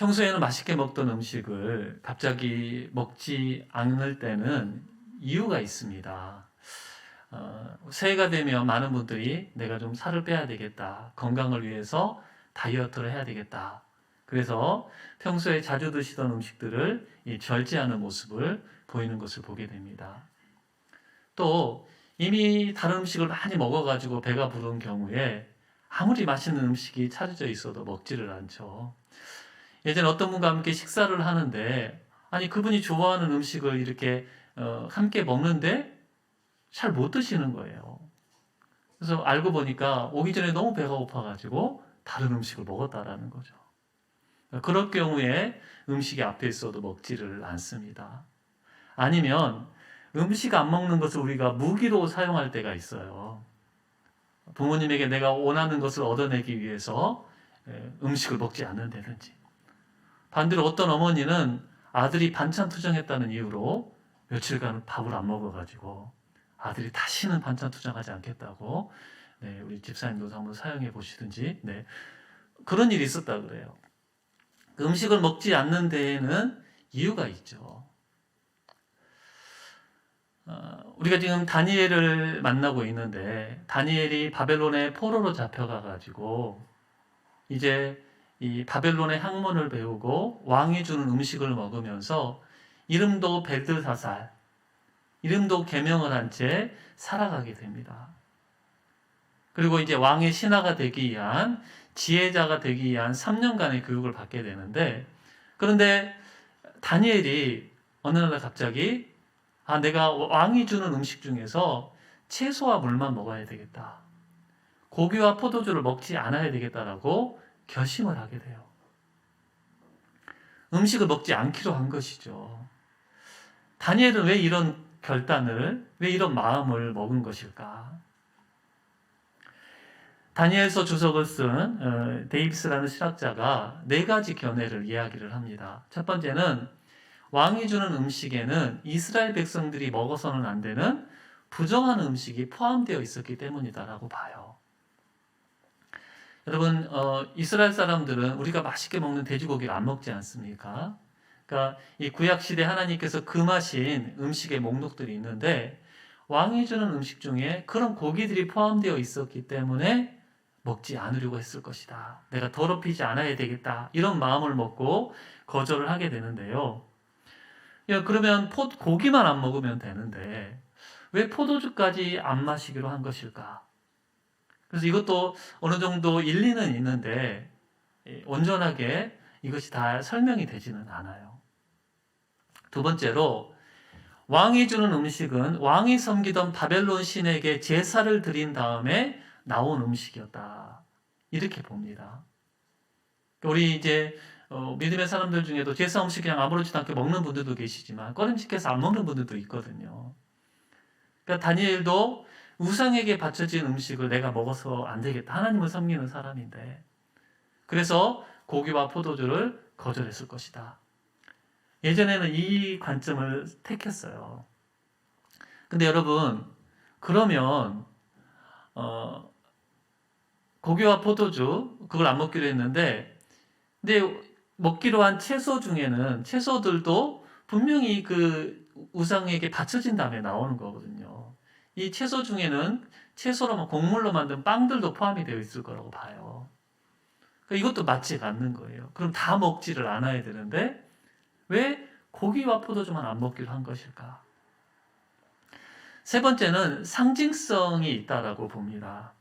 평소에는 맛있게 먹던 음식을 갑자기 먹지 않을 때는 이유가 있습니다. 어, 새해가 되면 많은 분들이 내가 좀 살을 빼야 되겠다. 건강을 위해서 다이어트를 해야 되겠다. 그래서 평소에 자주 드시던 음식들을 이 절제하는 모습을 보이는 것을 보게 됩니다. 또 이미 다른 음식을 많이 먹어가지고 배가 부른 경우에 아무리 맛있는 음식이 차려져 있어도 먹지를 않죠. 예전에 어떤 분과 함께 식사를 하는데 아니 그분이 좋아하는 음식을 이렇게 어, 함께 먹는데 잘 못 드시는 거예요. 그래서 알고 보니까 오기 전에 너무 배가 고파가지고 다른 음식을 먹었다라는 거죠. 그럴 경우에 음식이 앞에 있어도 먹지를 않습니다. 아니면 음식 안 먹는 것을 우리가 무기로 사용할 때가 있어요. 부모님에게 내가 원하는 것을 얻어내기 위해서 예, 음식을 먹지 않는다든지. 반대로 어떤 어머니는 아들이 반찬 투정했다는 이유로 며칠간 밥을 안 먹어가지고 아들이 다시는 반찬 투정하지 않겠다고 네, 우리 집사님도 한번 사용해 보시든지 네, 그런 일이 있었다 그래요. 그 음식을 먹지 않는 데에는 이유가 있죠. 어, 우리가 지금 다니엘을 만나고 있는데 다니엘이 바벨론의 포로로 잡혀가 가지고 이제 이 바벨론의 학문을 배우고 왕이 주는 음식을 먹으면서 이름도 벨드사살 이름도 계명을 한 채 살아가게 됩니다. 그리고 이제 왕의 신하가 되기 위한 지혜자가 되기 위한 3년간의 교육을 받게 되는데 그런데 다니엘이 어느 날 갑자기 아 내가 왕이 주는 음식 중에서 채소와 물만 먹어야 되겠다. 고기와 포도주를 먹지 않아야 되겠다라고 결심을 하게 돼요. 음식을 먹지 않기로 한 것이죠. 다니엘은 왜 이런 결단을, 왜 이런 마음을 먹은 것일까? 다니엘서 주석을 쓴 어, 데이비스라는 실학자가 네 가지 견해를 이야기를 합니다. 첫 번째는 왕이 주는 음식에는 이스라엘 백성들이 먹어서는 안 되는 부정한 음식이 포함되어 있었기 때문이다라고 봐요. 여러분, 어, 이스라엘 사람들은 우리가 맛있게 먹는 돼지고기를 안 먹지 않습니까? 그러니까 이 구약 시대 하나님께서 금하신 음식의 목록들이 있는데 왕이 주는 음식 중에 그런 고기들이 포함되어 있었기 때문에 먹지 않으려고 했을 것이다. 내가 더럽히지 않아야 되겠다. 이런 마음을 먹고 거절을 하게 되는데요. 야, 그러면 포, 고기만 안 먹으면 되는데 왜 포도주까지 안 마시기로 한 것일까? 그래서 이것도 어느 정도 일리는 있는데 예, 온전하게 이것이 다 설명이 되지는 않아요. 두 번째로 왕이 주는 음식은 왕이 섬기던 바벨론 신에게 제사를 드린 다음에 나온 음식이었다. 이렇게 봅니다. 우리 이제 어, 믿음의 사람들 중에도 제사 음식 그냥 아무렇지도 않게 먹는 분들도 계시지만 꺼림칙해서 안 먹는 분들도 있거든요. 그러니까 다니엘도 우상에게 바쳐진 음식을 내가 먹어서 안 되겠다. 하나님을 섬기는 사람인데. 그래서 고기와 포도주를 거절했을 것이다. 예전에는 이 관점을 택했어요. 근데 여러분, 그러면, 어, 고기와 포도주, 그걸 안 먹기로 했는데, 근데 먹기로 한 채소 중에는 채소들도 분명히 그 우상에게 바쳐진 다음에 나오는 거거든요. 이 채소 중에는 채소로 곡물로 만든 빵들도 포함이 되어 있을 거라고 봐요. 그러니까 이것도 맞지가 않는 거예요. 그럼 다 먹지를 않아야 되는데 왜 고기와 포도주만 안 먹기로 한 것일까? 세 번째는 상징성이 있다라고 봅니다.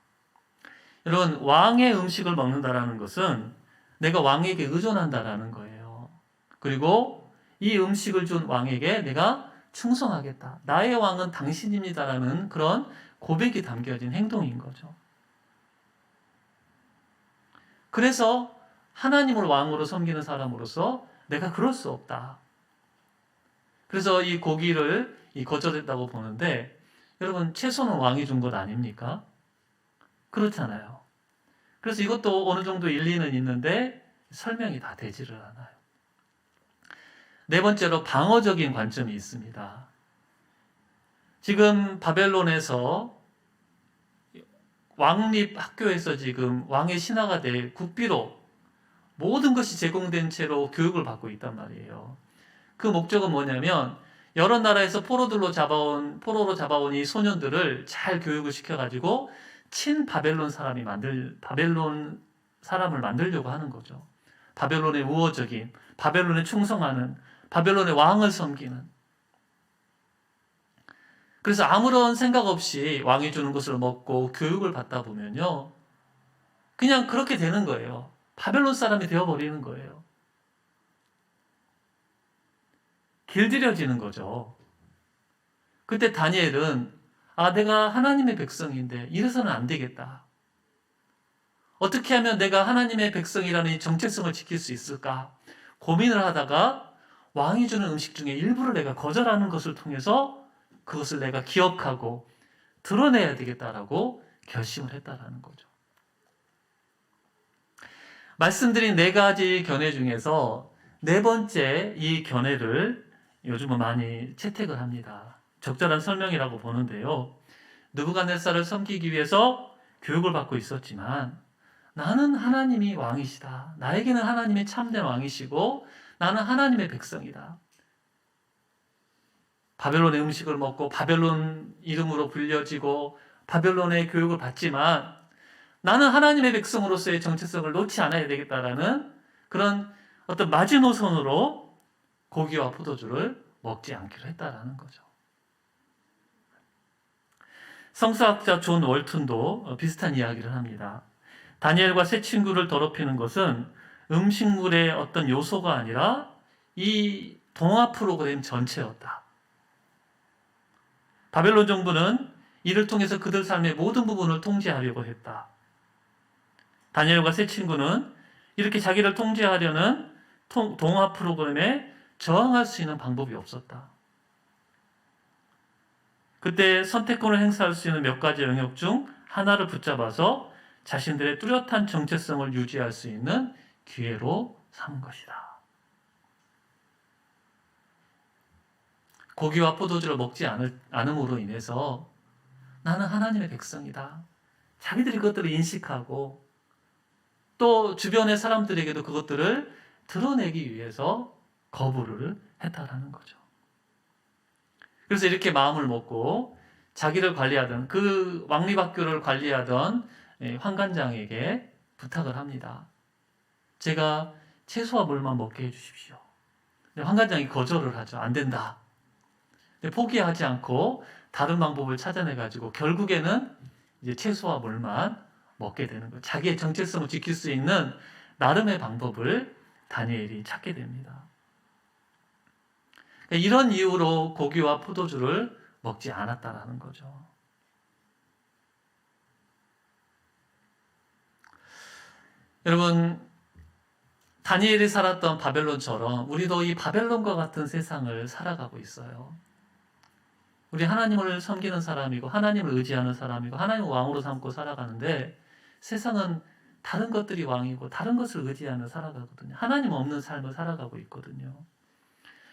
여러분 왕의 음식을 먹는다라는 것은 내가 왕에게 의존한다라는 거예요. 그리고 이 음식을 준 왕에게 내가 충성하겠다. 나의 왕은 당신입니다라는 그런 고백이 담겨진 행동인 거죠. 그래서 하나님을 왕으로 섬기는 사람으로서 내가 그럴 수 없다. 그래서 이 고기를 이 거절했다고 보는데 여러분 채소는 왕이 준 것 아닙니까? 그렇잖아요. 그래서 이것도 어느 정도 일리는 있는데 설명이 다 되지를 않아요. 네 번째로 방어적인 관점이 있습니다. 지금 바벨론에서 왕립 학교에서 지금 왕의 신하가 될 국비로 모든 것이 제공된 채로 교육을 받고 있단 말이에요. 그 목적은 뭐냐면 여러 나라에서 포로들로 잡아온 포로로 잡아온 이 소년들을 잘 교육을 시켜가지고 친 바벨론 사람이 만들 바벨론 사람을 만들려고 하는 거죠. 바벨론의 우호적인 바벨론에 충성하는 바벨론의 왕을 섬기는 그래서 아무런 생각 없이 왕이 주는 것을 먹고 교육을 받다 보면요. 그냥 그렇게 되는 거예요. 바벨론 사람이 되어버리는 거예요. 길들여지는 거죠. 그때 다니엘은 아, 내가 하나님의 백성인데 이래서는 안 되겠다. 어떻게 하면 내가 하나님의 백성이라는 이 정체성을 지킬 수 있을까? 고민을 하다가 왕이 주는 음식 중에 일부를 내가 거절하는 것을 통해서 그것을 내가 기억하고 드러내야 되겠다라고 결심을 했다라는 거죠. 말씀드린 네 가지 견해 중에서 네 번째 이 견해를 요즘은 많이 채택을 합니다. 적절한 설명이라고 보는데요. 느부갓네살을 섬기기 위해서 교육을 받고 있었지만 나는 하나님이 왕이시다. 나에게는 하나님이 참된 왕이시고 나는 하나님의 백성이다. 바벨론의 음식을 먹고 바벨론 이름으로 불려지고 바벨론의 교육을 받지만 나는 하나님의 백성으로서의 정체성을 놓지 않아야 되겠다라는 그런 어떤 마지노선으로 고기와 포도주를 먹지 않기로 했다라는 거죠. 성서학자 존 월튼도 비슷한 이야기를 합니다. 다니엘과 새 친구를 더럽히는 것은 음식물의 어떤 요소가 아니라 이 동화 프로그램 전체였다. 바벨론 정부는 이를 통해서 그들 삶의 모든 부분을 통제하려고 했다. 다니엘과 새 친구는 이렇게 자기를 통제하려는 동화 프로그램에 저항할 수 있는 방법이 없었다. 그때 선택권을 행사할 수 있는 몇 가지 영역 중 하나를 붙잡아서 자신들의 뚜렷한 정체성을 유지할 수 있는 기회로 삼은 것이다. 고기와 포도주를 먹지 않을, 않음으로 인해서 나는 하나님의 백성이다. 자기들이 그것들을 인식하고 또 주변의 사람들에게도 그것들을 드러내기 위해서 거부를 했다라는 거죠. 그래서 이렇게 마음을 먹고 자기를 관리하던 그 왕립학교를 관리하던 예, 환관장에게 부탁을 합니다. 제가 채소와 물만 먹게 해주십시오. 환관장이 거절을 하죠. 안 된다. 포기하지 않고 다른 방법을 찾아내 가지고 결국에는 이제 채소와 물만 먹게 되는 거예요. 자기의 정체성을 지킬 수 있는 나름의 방법을 다니엘이 찾게 됩니다. 그러니까 이런 이유로 고기와 포도주를 먹지 않았다라는 거죠. 여러분, 다니엘이 살았던 바벨론처럼 우리도 이 바벨론과 같은 세상을 살아가고 있어요. 우리 하나님을 섬기는 사람이고 하나님을 의지하는 사람이고 하나님을 왕으로 삼고 살아가는데 세상은 다른 것들이 왕이고 다른 것을 의지하며 살아가거든요. 하나님 없는 삶을 살아가고 있거든요.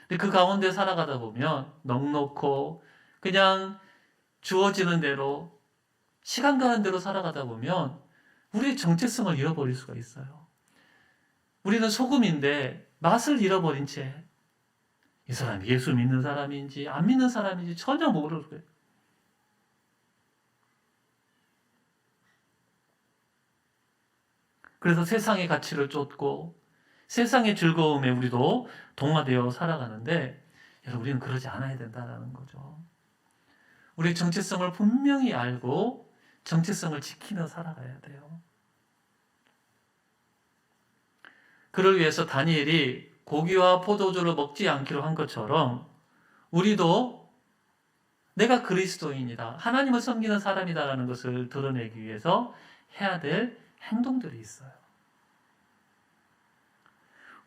근데 그 가운데 살아가다 보면 넉넉고 그냥 주어지는 대로 시간 가는 대로 살아가다 보면 우리의 정체성을 잃어버릴 수가 있어요. 우리는 소금인데 맛을 잃어버린 채 이 사람이 예수 믿는 사람인지 안 믿는 사람인지 전혀 모르는 거예요. 그래서 세상의 가치를 쫓고 세상의 즐거움에 우리도 동화되어 살아가는데 여러분 우리는 그러지 않아야 된다는 거죠. 우리의 정체성을 분명히 알고 정체성을 지키며 살아가야 돼요. 그를 위해서 다니엘이 고기와 포도주를 먹지 않기로 한 것처럼 우리도 내가 그리스도인이다. 하나님을 섬기는 사람이다라는 것을 드러내기 위해서 해야 될 행동들이 있어요.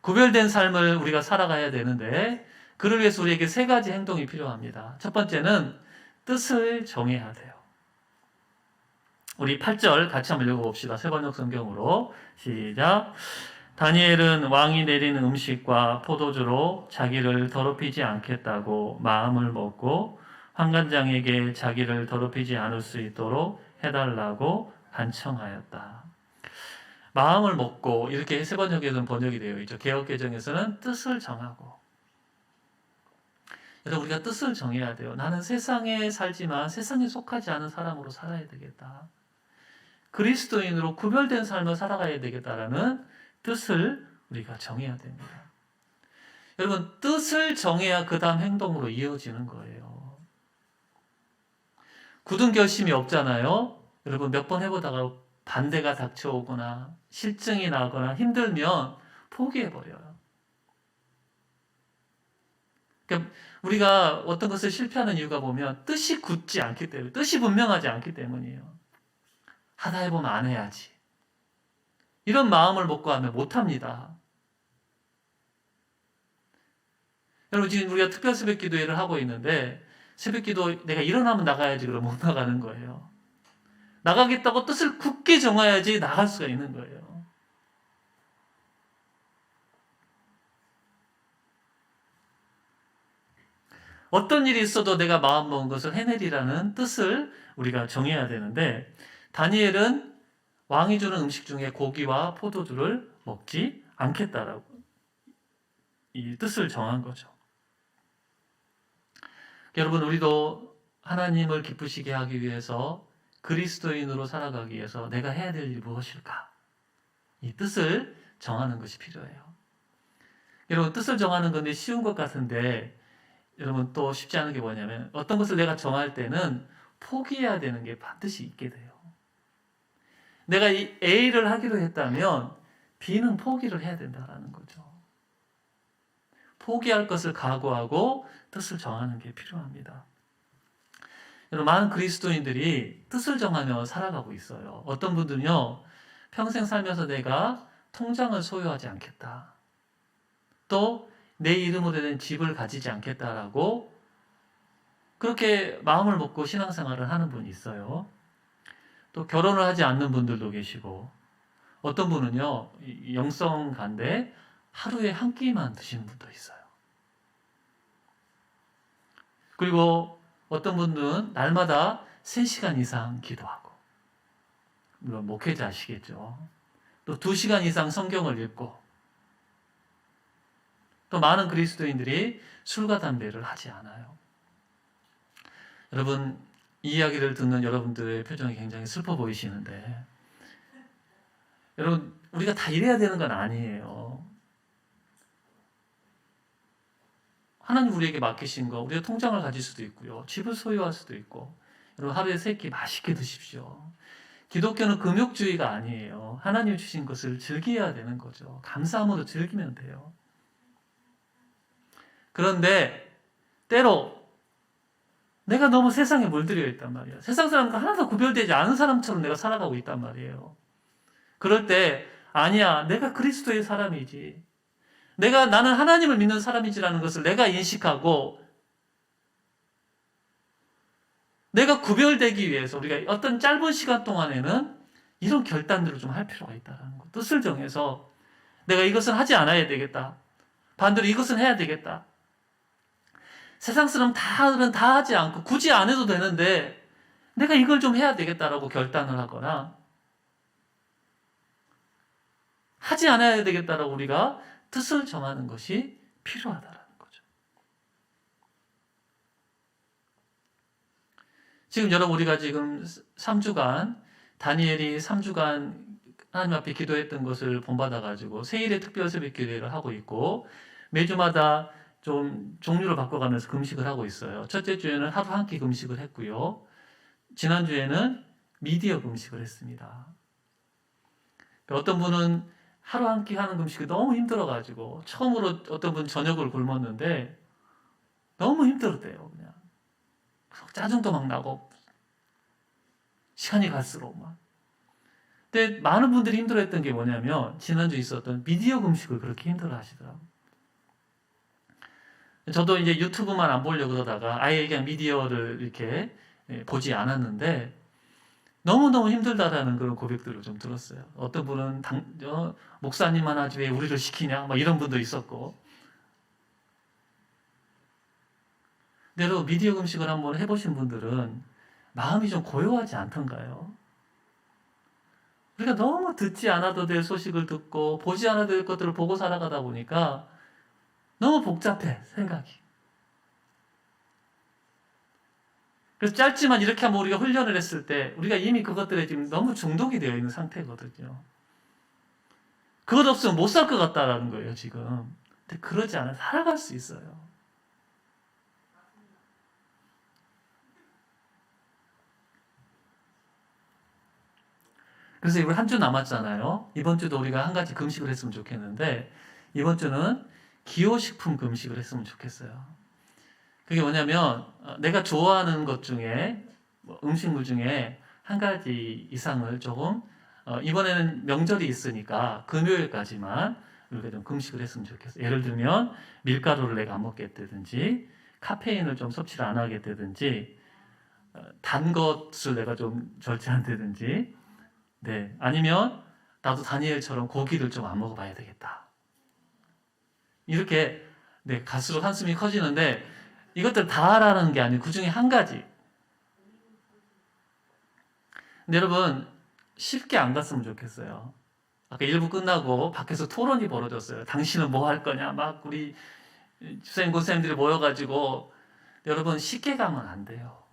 구별된 삶을 우리가 살아가야 되는데 그를 위해서 우리에게 세 가지 행동이 필요합니다. 첫 번째는 뜻을 정해야 돼요. 우리 8절 같이 한번 읽어봅시다. 세번역 성경으로 시작. 다니엘은 왕이 내리는 음식과 포도주로 자기를 더럽히지 않겠다고 마음을 먹고 환관장에게 자기를 더럽히지 않을 수 있도록 해달라고 간청하였다. 마음을 먹고 이렇게 세 번역에서는 번역이 되어 있죠. 개혁 개정에서는 뜻을 정하고. 여러분 우리가 뜻을 정해야 돼요. 나는 세상에 살지만 세상에 속하지 않은 사람으로 살아야 되겠다. 그리스도인으로 구별된 삶을 살아가야 되겠다라는 뜻을 우리가 정해야 됩니다. 여러분 뜻을 정해야 그 다음 행동으로 이어지는 거예요. 굳은 결심이 없잖아요. 여러분 몇 번 해보다가 반대가 닥쳐오거나 실증이 나거나 힘들면 포기해버려요. 그러니까 우리가 어떤 것을 실패하는 이유가 보면 뜻이 굳지 않기 때문에, 뜻이 분명하지 않기 때문이에요. 하다 해보면 안 해야지. 이런 마음을 먹고 하면 못합니다. 여러분 지금 우리가 특별 새벽 기도회를 하고 있는데 새벽 기도 내가 일어나면 나가야지 그럼 못 나가는 거예요. 나가겠다고 뜻을 굳게 정해야지 나갈 수가 있는 거예요. 어떤 일이 있어도 내가 마음 먹은 것을 해내리라는 뜻을 우리가 정해야 되는데 다니엘은 왕이 주는 음식 중에 고기와 포도주를 먹지 않겠다라고 이 뜻을 정한 거죠. 여러분 우리도 하나님을 기쁘시게 하기 위해서 그리스도인으로 살아가기 위해서 내가 해야 될 일이 무엇일까? 이 뜻을 정하는 것이 필요해요. 여러분 뜻을 정하는 건데 쉬운 것 같은데 여러분 또 쉽지 않은 게 뭐냐면 어떤 것을 내가 정할 때는 포기해야 되는 게 반드시 있게 돼요. 내가 이 A를 하기로 했다면 B는 포기를 해야 된다라는 거죠. 포기할 것을 각오하고 뜻을 정하는 게 필요합니다. 여러분, 많은 그리스도인들이 뜻을 정하며 살아가고 있어요. 어떤 분들은요, 평생 살면서 내가 통장을 소유하지 않겠다. 또, 내 이름으로 된 집을 가지지 않겠다라고 그렇게 마음을 먹고 신앙생활을 하는 분이 있어요. 또 결혼을 하지 않는 분들도 계시고 어떤 분은요 영성 간데 하루에 한 끼만 드시는 분도 있어요. 그리고 어떤 분은 날마다 3시간 이상 기도하고 물론 목회자 아시겠죠. 또 2시간 이상 성경을 읽고 또 많은 그리스도인들이 술과 담배를 하지 않아요. 여러분, 이 이야기를 듣는 여러분들의 표정이 굉장히 슬퍼 보이시는데, 여러분, 우리가 다 이래야 되는 건 아니에요. 하나님 우리에게 맡기신 거, 우리가 통장을 가질 수도 있고요. 집을 소유할 수도 있고, 여러분, 하루에 세 끼 맛있게 드십시오. 기독교는 금욕주의가 아니에요. 하나님 주신 것을 즐겨야 되는 거죠. 감사함으로 즐기면 돼요. 그런데 때로 내가 너무 세상에 물들여 있단 말이야. 세상 사람과 하나도 구별되지 않은 사람처럼 내가 살아가고 있단 말이에요. 그럴 때 아니야, 내가 그리스도의 사람이지. 내가 나는 하나님을 믿는 사람이지라는 것을 내가 인식하고 내가 구별되기 위해서 우리가 어떤 짧은 시간 동안에는 이런 결단들을 좀 할 필요가 있다는 거. 뜻을 정해서 내가 이것은 하지 않아야 되겠다. 반대로 이것은 해야 되겠다. 세상 사람 다들은 다 하지 않고 굳이 안 해도 되는데 내가 이걸 좀 해야 되겠다라고 결단을 하거나 하지 않아야 되겠다라고 우리가 뜻을 정하는 것이 필요하다라는 거죠. 지금 여러분 우리가 지금 3주간 다니엘이 3주간 하나님 앞에 기도했던 것을 본받아 가지고 세일의 특별 새벽 기도회를 하고 있고 매주마다 좀 종류를 바꿔가면서 금식을 하고 있어요. 첫째 주에는 하루 한 끼 금식을 했고요. 지난 주에는 미디어 금식을 했습니다. 어떤 분은 하루 한 끼 하는 금식이 너무 힘들어가지고 처음으로 어떤 분 저녁을 굶었는데 너무 힘들었대요. 그냥 짜증도 막 나고 시간이 갈수록 막. 근데 많은 분들이 힘들어했던 게 뭐냐면 지난주 있었던 미디어 금식을 그렇게 힘들어하시더라고요. 저도 이제 유튜브만 안 보려고 그러다가 아예 그냥 미디어를 이렇게 예, 보지 않았는데 너무너무 힘들다라는 그런 고백들을 좀 들었어요. 어떤 분은 당, 어, 목사님만 하지 왜 우리를 시키냐? 막 이런 분도 있었고. 여러분 미디어 금식을 한번 해보신 분들은 마음이 좀 고요하지 않던가요? 우리가 너무 듣지 않아도 될 소식을 듣고 보지 않아도 될 것들을 보고 살아가다 보니까 너무 복잡해 생각이. 그래서 짧지만 이렇게 하면 우리가 훈련을 했을 때 우리가 이미 그것들에 지금 너무 중독이 되어 있는 상태거든요. 그것 없으면 못 살 것 같다라는 거예요 지금. 근데 그러지 않아 살아갈 수 있어요. 그래서 이번 한 주 남았잖아요. 이번 주도 우리가 한 가지 금식을 했으면 좋겠는데 이번 주는 기호식품 금식을 했으면 좋겠어요. 그게 뭐냐면 어, 내가 좋아하는 것 중에 뭐 음식물 중에 한 가지 이상을 조금 어, 이번에는 명절이 있으니까 금요일까지만 우리가 좀 금식을 했으면 좋겠어요. 예를 들면 밀가루를 내가 안 먹겠다든지 카페인을 좀 섭취를 안 하겠다든지 어, 단 것을 내가 좀 절제한다든지 네 아니면 나도 다니엘처럼 고기를 좀 안 먹어봐야 되겠다. 이렇게 네 갈수록 한숨이 커지는데 이것들 다 하라는 게 아니고 그 중에 한 가지. 근데 여러분 쉽게 안 갔으면 좋겠어요. 아까 일부 끝나고 밖에서 토론이 벌어졌어요. 당신은 뭐 할 거냐? 막 우리 주생 고생들이 모여가지고 여러분 쉽게 가면 안 돼요.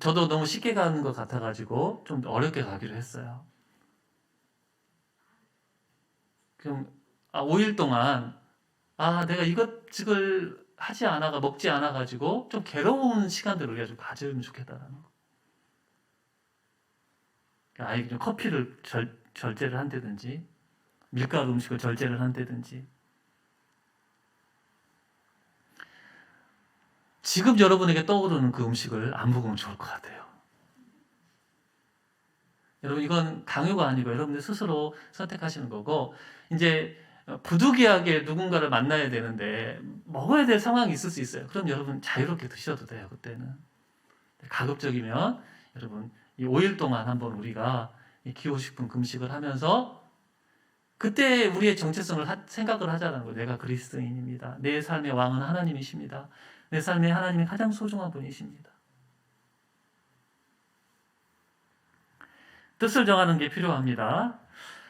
저도 너무 쉽게 가는 것 같아가지고 좀 어렵게 가기로 했어요. 그럼 아, 5일 동안 아 내가 이것을 하지 않아가 먹지 않아 가지고 좀 괴로운 시간들을 우리가 좀 가지면 좋겠다라는 거. 아예 그냥 커피를 절, 절제를 한다든지 밀가루 음식을 절제를 한다든지 지금 여러분에게 떠오르는 그 음식을 안 먹으면 좋을 것 같아요. 여러분 이건 강요가 아니고 여러분들 스스로 선택하시는 거고 이제 부득이하게 누군가를 만나야 되는데 먹어야 될 상황이 있을 수 있어요. 그럼 여러분 자유롭게 드셔도 돼요. 그때는 가급적이면 여러분 이 5일 동안 한번 우리가 이 기호식품 금식을 하면서 그때 우리의 정체성을 하- 생각을 하자는 거예요. 내가 그리스도인입니다. 내 삶의 왕은 하나님이십니다. 내 삶에 하나님이 가장 소중한 분이십니다. 뜻을 정하는 게 필요합니다.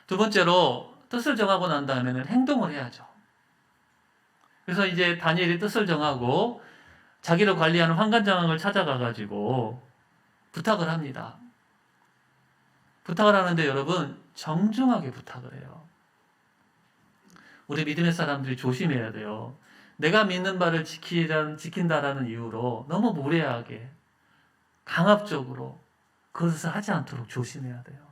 두 번째로 뜻을 정하고 난 다음에는 행동을 해야죠. 그래서 이제 다니엘이 뜻을 정하고 자기를 관리하는 환관장을 찾아가 가지고 부탁을 합니다. 부탁을 하는데 여러분 정중하게 부탁을 해요. 우리 믿음의 사람들이 조심해야 돼요. 내가 믿는 바를 지킨다라는 이유로 너무 무례하게 강압적으로 그것을 하지 않도록 조심해야 돼요.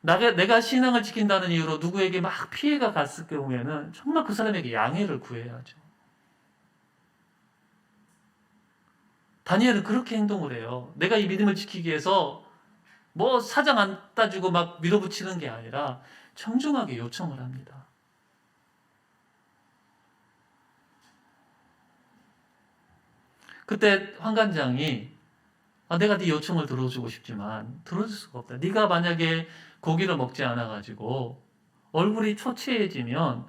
나가, 내가 신앙을 지킨다는 이유로 누구에게 막 피해가 갔을 경우에는 정말 그 사람에게 양해를 구해야죠. 다니엘은 그렇게 행동을 해요. 내가 이 믿음을 지키기 위해서 뭐 사장 안 따지고 막 밀어붙이는 게 아니라 청중하게 요청을 합니다. 그때 환관장이 아, 내가 네 요청을 들어주고 싶지만 들어줄 수가 없다. 네가 만약에 고기를 먹지 않아 가지고 얼굴이 초췌해지면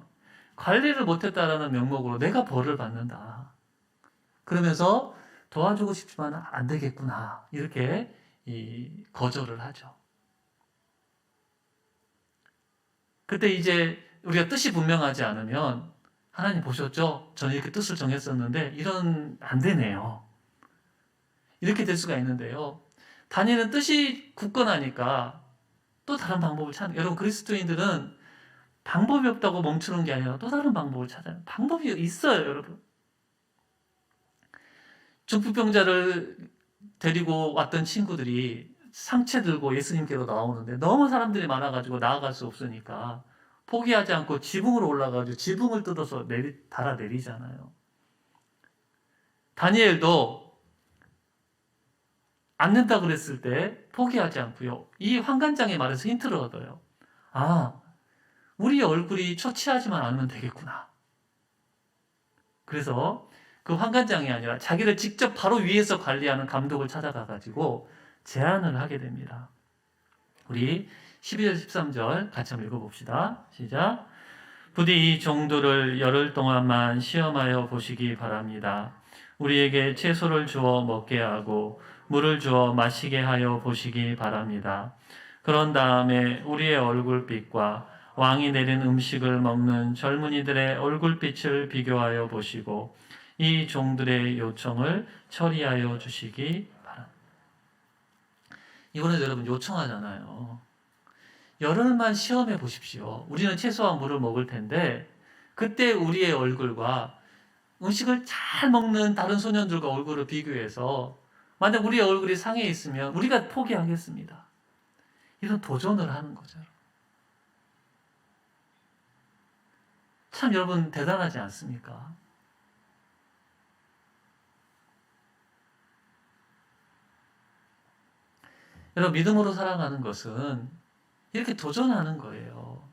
관리를 못했다라는 명목으로 내가 벌을 받는다. 그러면서 도와주고 싶지만 안 되겠구나. 이렇게 이 거절을 하죠. 그때 이제 우리가 뜻이 분명하지 않으면 하나님 보셨죠? 저는 이렇게 뜻을 정했었는데 이런 안 되네요. 이렇게 될 수가 있는데요. 다니엘은 뜻이 굳건하니까 또 다른 방법을 찾는 여러분 그리스도인들은 방법이 없다고 멈추는 게 아니라 또 다른 방법을 찾아요. 방법이 있어요, 여러분. 중풍병자를 데리고 왔던 친구들이 상체 들고 예수님께로 나오는데 너무 사람들이 많아가지고 나아갈 수 없으니까 포기하지 않고 지붕으로 올라가지고 지붕을 뜯어서 내리, 달아 내리잖아요. 다니엘도 안 된다 그랬을 때 포기하지 않고요. 이 환관장의 말에서 힌트를 얻어요. 아, 우리 얼굴이 처치하지만 않으면 되겠구나. 그래서 그 환관장이 아니라 자기를 직접 바로 위에서 관리하는 감독을 찾아가 가지고 제안을 하게 됩니다. 우리 12절 13절 같이 한번 읽어봅시다. 시작. 부디 이 정도를 열흘 동안만 시험하여 보시기 바랍니다. 우리에게 채소를 주어 먹게 하고 물을 주어 마시게 하여 보시기 바랍니다. 그런 다음에 우리의 얼굴빛과 왕이 내린 음식을 먹는 젊은이들의 얼굴빛을 비교하여 보시고 이 종들의 요청을 처리하여 주시기 바랍니다. 이번에 여러분 요청하잖아요. 열흘만 시험해 보십시오. 우리는 채소와 물을 먹을 텐데 그때 우리의 얼굴과 음식을 잘 먹는 다른 소년들과 얼굴을 비교해서 만약 우리의 얼굴이 상해 있으면 우리가 포기하겠습니다. 이런 도전을 하는 거죠. 참 여러분 대단하지 않습니까? 여러분 믿음으로 살아가는 것은 이렇게 도전하는 거예요.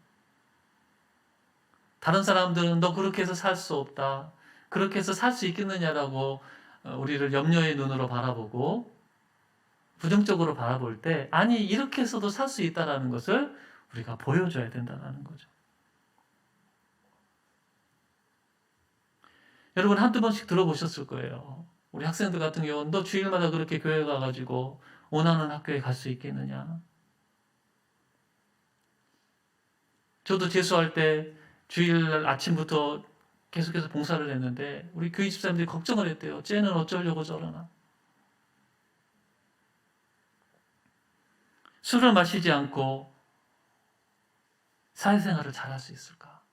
다른 사람들은 너 그렇게 해서 살 수 없다. 그렇게 해서 살 수 있겠느냐라고 어, 우리를 염려의 눈으로 바라보고 부정적으로 바라볼 때 아니 이렇게 해서도 살 수 있다라는 것을 우리가 보여줘야 된다는 거죠. 여러분 한두 번씩 들어보셨을 거예요. 우리 학생들 같은 경우는 너 주일마다 그렇게 교회 가가지고 원하는 학교에 갈 수 있겠느냐? 저도 재수할 때 주일 아침부터 계속해서 봉사를 했는데 우리 교회 집사님들이 걱정을 했대요. 쟤는 어쩌려고 저러나. 술을 마시지 않고 사회생활을 잘할 수 있을까?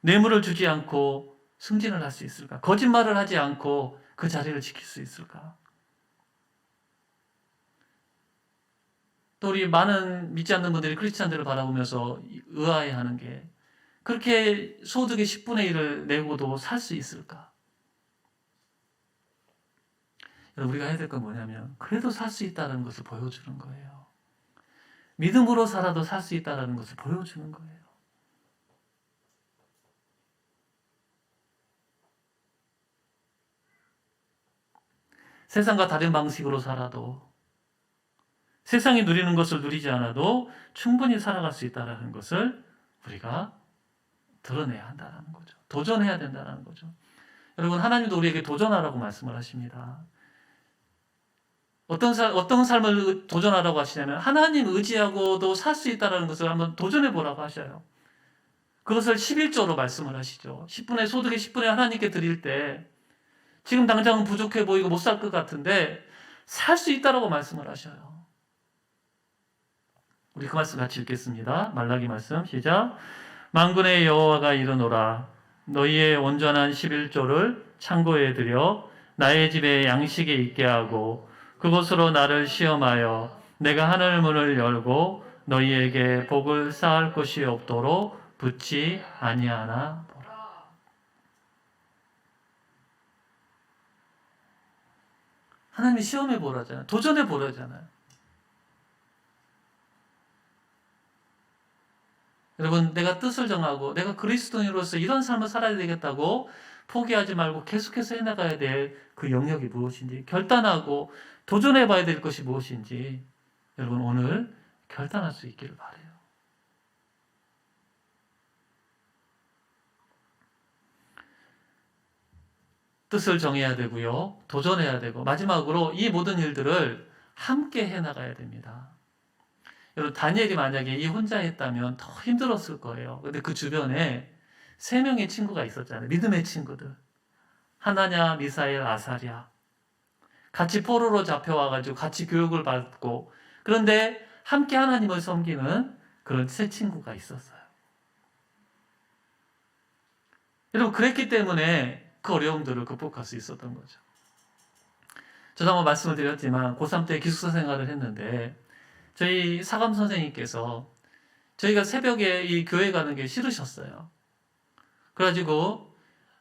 뇌물을 주지 않고 승진을 할 수 있을까? 거짓말을 하지 않고 그 자리를 지킬 수 있을까? 또 우리 많은 믿지 않는 분들이 크리스찬들을 바라보면서 의아해하는 게 그렇게 소득의 10분의 1을 내고도 살 수 있을까? 우리가 해야 될 건 뭐냐면 그래도 살 수 있다는 것을 보여주는 거예요. 믿음으로 살아도 살 수 있다는 것을 보여주는 거예요. 세상과 다른 방식으로 살아도 세상이 누리는 것을 누리지 않아도 충분히 살아갈 수 있다는 것을 우리가 드러내야 한다는 거죠. 도전해야 된다는 거죠. 여러분 하나님도 우리에게 도전하라고 말씀을 하십니다. 어떤 살 어떤 삶을 도전하라고 하시냐면 하나님 의지하고도 살 수 있다는 것을 한번 도전해 보라고 하셔요. 그것을 11조로 말씀을 하시죠. 10분의 소득의 10분의 하나님께 드릴 때 지금 당장은 부족해 보이고 못 살 것 같은데 살 수 있다라고 말씀을 하셔요. 우리 그 말씀 같이 읽겠습니다. 말라기 말씀 시작. 만군의 여호와가 이르노라 너희의 온전한 11조를 창고에 들여 나의 집에 양식이 있게 하고 그곳으로 나를 시험하여 내가 하늘 문을 열고 너희에게 복을 쌓을 것이 없도록 붙지 아니하나 보라. 하나님이 시험해 보라잖아요. 도전해 보라잖아요. 여러분, 내가 뜻을 정하고 내가 그리스도인으로서 이런 삶을 살아야 되겠다고 포기하지 말고 계속해서 해나가야 될 그 영역이 무엇인지 결단하고 도전해 봐야 될 것이 무엇인지 여러분 오늘 결단할 수 있기를 바래요. 뜻을 정해야 되고요. 도전해야 되고 마지막으로 이 모든 일들을 함께 해 나가야 됩니다. 여러분 다니엘이 만약에 이 혼자 했다면 더 힘들었을 거예요. 근데 그 주변에 세 명의 친구가 있었잖아요. 믿음의 친구들. 하나냐, 미사엘, 아사랴. 같이 포로로 잡혀와가지고 같이 교육을 받고 그런데 함께 하나님을 섬기는 그런 세 친구가 있었어요. 여러분 그랬기 때문에 그 어려움들을 극복할 수 있었던 거죠. 저도 한번 말씀을 드렸지만 고3 때 기숙사 생활을 했는데 저희 사감 선생님께서 저희가 새벽에 이 교회 가는 게 싫으셨어요. 그래가지고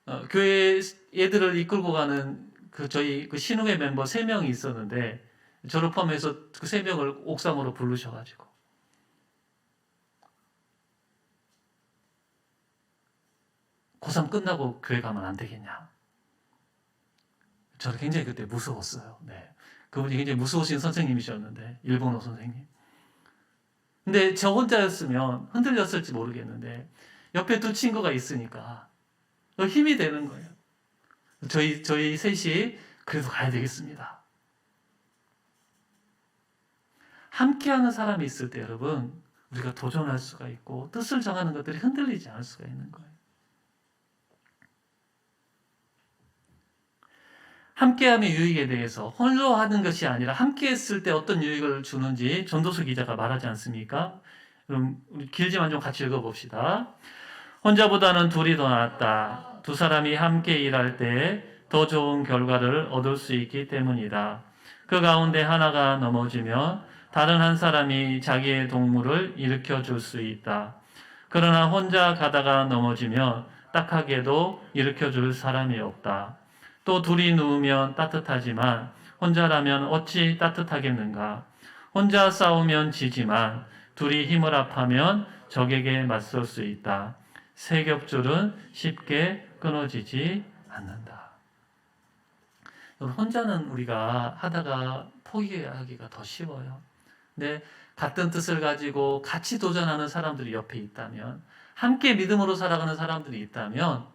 어, 교회 애들을 이끌고 가는 그 저희 그 신우회 멤버 세 명이 있었는데 저를 포함해서 그 세 명을 옥상으로 부르셔가지고 고3 끝나고 교회 가면 안 되겠냐. 저는 굉장히 그때 무서웠어요. 네. 그분이 굉장히 무서우신 선생님이셨는데, 일본어 선생님. 근데 저 혼자였으면 흔들렸을지 모르겠는데, 옆에 두 친구가 있으니까 힘이 되는 거예요. 저희, 저희 셋이 그래도 가야 되겠습니다. 함께하는 사람이 있을 때 여러분 우리가 도전할 수가 있고 뜻을 정하는 것들이 흔들리지 않을 수가 있는 거예요. 함께함의 유익에 대해서 홀로 하는 것이 아니라 함께했을 때 어떤 유익을 주는지 전도서 기자가 말하지 않습니까? 그럼 길지만 좀 같이 읽어봅시다. 혼자보다는 둘이 더 낫다. 두 사람이 함께 일할 때 더 좋은 결과를 얻을 수 있기 때문이다. 그 가운데 하나가 넘어지면 다른 한 사람이 자기의 동물을 일으켜 줄 수 있다. 그러나 혼자 가다가 넘어지면 딱하게도 일으켜 줄 사람이 없다. 또 둘이 누우면 따뜻하지만 혼자라면 어찌 따뜻하겠는가? 혼자 싸우면 지지만 둘이 힘을 합하면 적에게 맞설 수 있다. 세 겹줄은 쉽게 끊어지지 않는다. 혼자는 우리가 하다가 포기하기가 더 쉬워요. 근데 같은 뜻을 가지고 같이 도전하는 사람들이 옆에 있다면, 함께 믿음으로 살아가는 사람들이 있다면,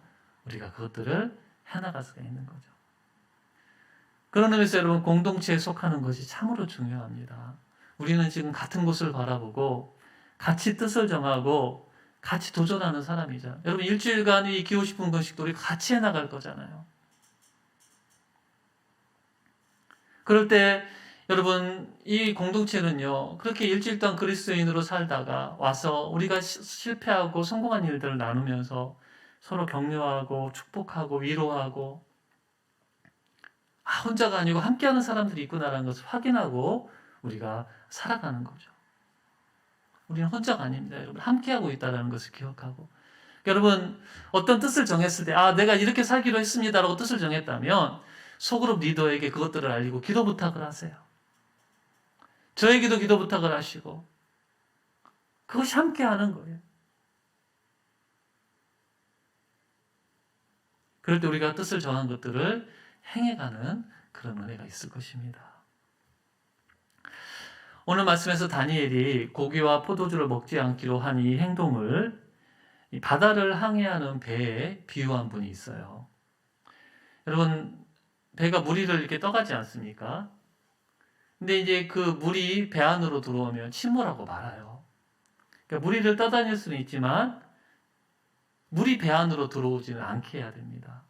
우리가 그것들을 해나갈 수가 있는 거죠. 그런 의미에서 여러분, 공동체에 속하는 것이 참으로 중요합니다. 우리는 지금 같은 곳을 바라보고, 같이 뜻을 정하고, 같이 도전하는 사람이죠. 여러분, 일주일간 이 기호 싶은 것식도 우리 같이 해나갈 거잖아요. 그럴 때 여러분 이 공동체는요 그렇게 일주일 동안 그리스도인으로 살다가 와서 우리가 시- 실패하고 성공한 일들을 나누면서 서로 격려하고 축복하고 위로하고 아 혼자가 아니고 함께하는 사람들이 있구나라는 것을 확인하고 우리가 살아가는 거죠. 우리는 혼자가 아닙니다, 여러분. 함께하고 있다는 것을 기억하고. 여러분 어떤 뜻을 정했을 때 아 내가 이렇게 살기로 했습니다라고 뜻을 정했다면 소그룹 리더에게 그것들을 알리고 기도 부탁을 하세요. 저에게도 기도 부탁을 하시고 그것이 함께 하는 거예요. 그럴 때 우리가 뜻을 정한 것들을 행해가는 그런 은혜가 있을 것입니다. 오늘 말씀에서 다니엘이 고기와 포도주를 먹지 않기로 한 이 행동을 이 바다를 항해하는 배에 비유한 분이 있어요. 여러분 배가 물 위를 이렇게 떠가지 않습니까? 근데 이제 그 물이 배 안으로 들어오면 침몰하고 말아요. 그러니까 물 위를 떠다닐 수는 있지만 물이 배 안으로 들어오지는 않게 해야 됩니다.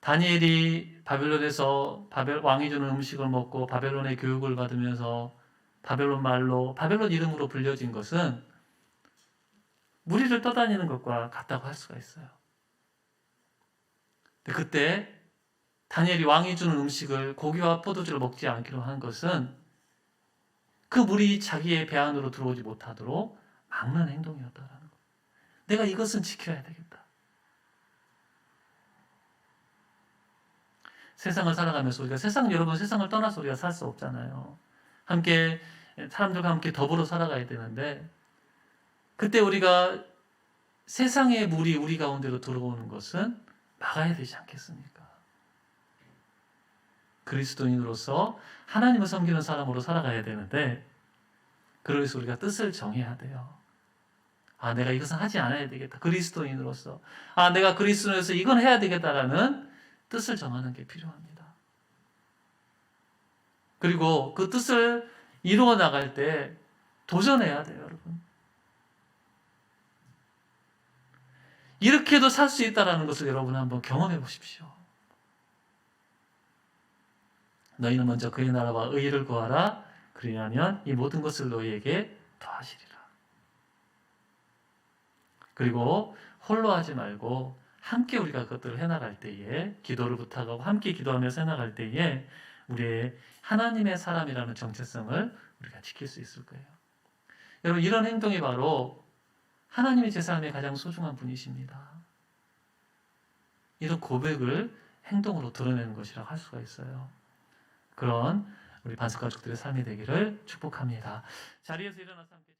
다니엘이 바벨론에서 바벨 왕이 주는 음식을 먹고 바벨론의 교육을 받으면서 바벨론 말로 바벨론 이름으로 불려진 것은 물 위를 떠다니는 것과 같다고 할 수가 있어요. 그때 다니엘이 왕이 주는 음식을 고기와 포도주를 먹지 않기로 한 것은 그 물이 자기의 배 안으로 들어오지 못하도록 막는 행동이었다라는 것. 내가 이것은 지켜야 되겠다. 세상을 살아가면서 우리가 세상 여러분 세상을 떠나서 우리가 살 수 없잖아요. 함께 사람들과 함께 더불어 살아가야 되는데 그때 우리가 세상의 물이 우리 가운데로 들어오는 것은 막아야 되지 않겠습니까? 그리스도인으로서 하나님을 섬기는 사람으로 살아가야 되는데 그래서 우리가 뜻을 정해야 돼요. 아, 내가 이것은 하지 않아야 되겠다. 그리스도인으로서. 아, 내가 그리스도인으로서 이건 해야 되겠다라는 뜻을 정하는 게 필요합니다. 그리고 그 뜻을 이루어 나갈 때 도전해야 돼요, 여러분. 이렇게도 살 수 있다라는 것을 여러분 한번 경험해 보십시오. 너희는 먼저 그의 나라와 의를 구하라. 그리하면 이 모든 것을 너희에게 더하시리라. 그리고 홀로 하지 말고 함께 우리가 그것들을 해나갈 때에 기도를 부탁하고 함께 기도하면서 해나갈 때에 우리의 하나님의 사람이라는 정체성을 우리가 지킬 수 있을 거예요. 여러분 이런 행동이 바로 하나님이 제 삶의 가장 소중한 분이십니다. 이런 고백을 행동으로 드러내는 것이라고 할 수가 있어요. 그런 우리 반석 가족들의 삶이 되기를 축복합니다. 자리에서 일어나서 함께